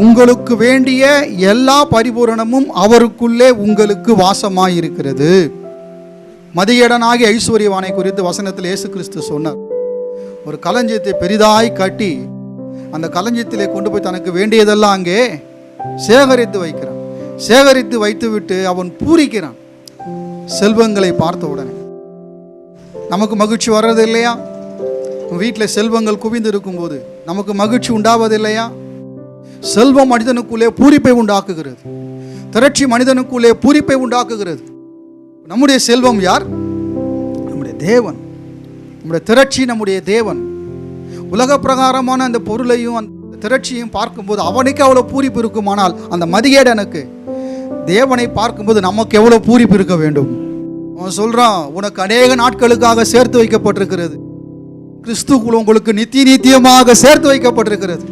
உங்களுக்கு வேண்டிய எல்லா பரிபூரணமும் அவருக்குள்ளே உங்களுக்கு வாசமாயிருக்கிறது. மதியடனாகி ஐஸ்வர்யவானை குறித்து வசனத்தில் இயேசு கிறிஸ்து சொன்னார். ஒரு களஞ்சியத்தை பெரிதாய் கட்டி அந்த களஞ்சியத்திலே கொண்டு போய் தனக்கு வேண்டியதெல்லாம் அங்கே சேகரித்து வைக்கிறான். சேகரித்து வைத்துவிட்டு அவன் பூரிக்கிறான். செல்வங்களை பார்த்த உடனே. நமக்கு மகிழ்ச்சி வர்றது இல்லையா வீட்டில் செல்வங்கள் குவிந்து இருக்கும்போது நமக்கு மகிழ்ச்சி உண்டாவது இல்லையா செல்வம் மனிதனுக்குள்ளே பூரிப்பை உண்டாக்குகிறது. திரட்சி மனிதனுக்குள்ளே பூரிப்பை உண்டாக்குகிறது. நம்முடைய செல்வம் யார்? நம்முடைய தேவன். நம்முடைய திரட்சி நம்முடைய தேவன். உலக பிரகாரமான அந்த பொருளையும் அந்த திரட்சியும் பார்க்கும்போது அவனுக்கு அவ்வளோ பூரிப்பு இருக்குமானால் அந்த மதிகேடனுக்கு தேவனை பார்க்கும்போது நமக்கு எவ்வளோ பூரிப்பு இருக்க வேண்டும்? அவன் சொல்கிறான் உனக்கு அநேக நாட்களுக்காக சேர்த்து வைக்கப்பட்டிருக்கிறது. கிறிஸ்துக்குள் உங்களுக்கு நித்திய நித்தியமாக சேர்த்து வைக்கப்பட்டிருக்கிறது.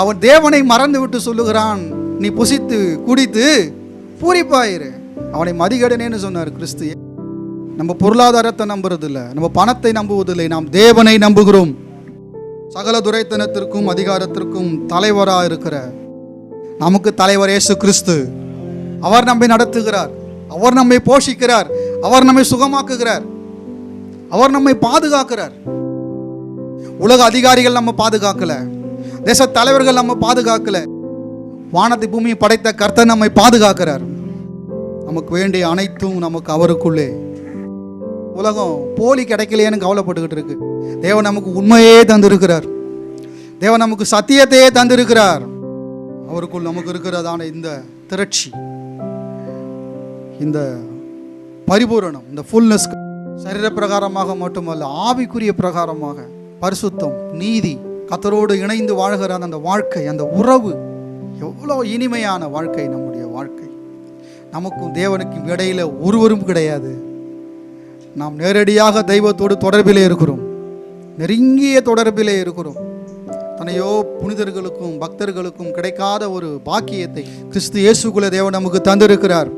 அவன் தேவனை மறந்து விட்டு சொல்லுகிறான் நீ புசித்து குடித்து பூரிப்பாயிரு. அவனை மதிகடனேன்னு சொன்னார் கிறிஸ்து. நம்ம பொருளாதாரத்தை நம்புறதில்லை நம்ம பணத்தை நம்புவதில்லை நாம் தேவனை நம்புகிறோம். சகல துரைத்தனத்திற்கும் அதிகாரத்திற்கும் தலைவராக இருக்கிற நமக்கு தலைவர் இயேசு கிறிஸ்து. அவர் நம்மை நடத்துகிறார் அவர் நம்மை போஷிக்கிறார் அவர் நம்மை சுகமாக்குகிறார் அவர் நம்மை பாதுகாக்கிறார். உலக அதிகாரிகள் நம்ம பாதுகாக்கலை. தேச தலைவர்கள் நம்ம பாதுகாக்கல. வானத்தை பூமியை படைத்த கர்த்தர் நம்மை பாதுகாக்கிறார். நமக்கு வேண்டிய அனைத்தும் நமக்கு அவருக்குள்ளே. உலகம் போலி கிடைக்கலையேன்னு கவலைப்பட்டுக்கிட்டு இருக்கு. தேவன் நமக்கு உண்மையே தந்திருக்கிறார். தேவன் நமக்கு சத்தியத்தையே தந்திருக்கிறார். அவருக்குள் நமக்கு இருக்கிறதான இந்த திரட்சி இந்த பரிபூரணம் இந்த ஃபுல்னஸ் சரீர பிரகாரமாக மட்டுமல்ல ஆவிக்குரிய பிரகாரமாக பரிசுத்தம் நீதி கத்தரோடு இணைந்து வாழ்கிற அந்த வாழ்க்கை அந்த உறவு. எவ்வளோ இனிமையான வாழ்க்கை நம்முடைய வாழ்க்கை. நமக்கும் தேவனுக்கும் இடையில ஒருவரும் கிடையாது. நாம் நேரடியாக தெய்வத்தோடு தொடர்பிலே இருக்கிறோம். நெருங்கிய தொடர்பிலே இருக்கிறோம். தனையோ புனிதர்களுக்கும் பக்தர்களுக்கும் கிடைக்காத ஒரு பாக்கியத்தை கிறிஸ்து இயேசுக்குள்ள தேவன் நமக்கு தந்திருக்கிறார்.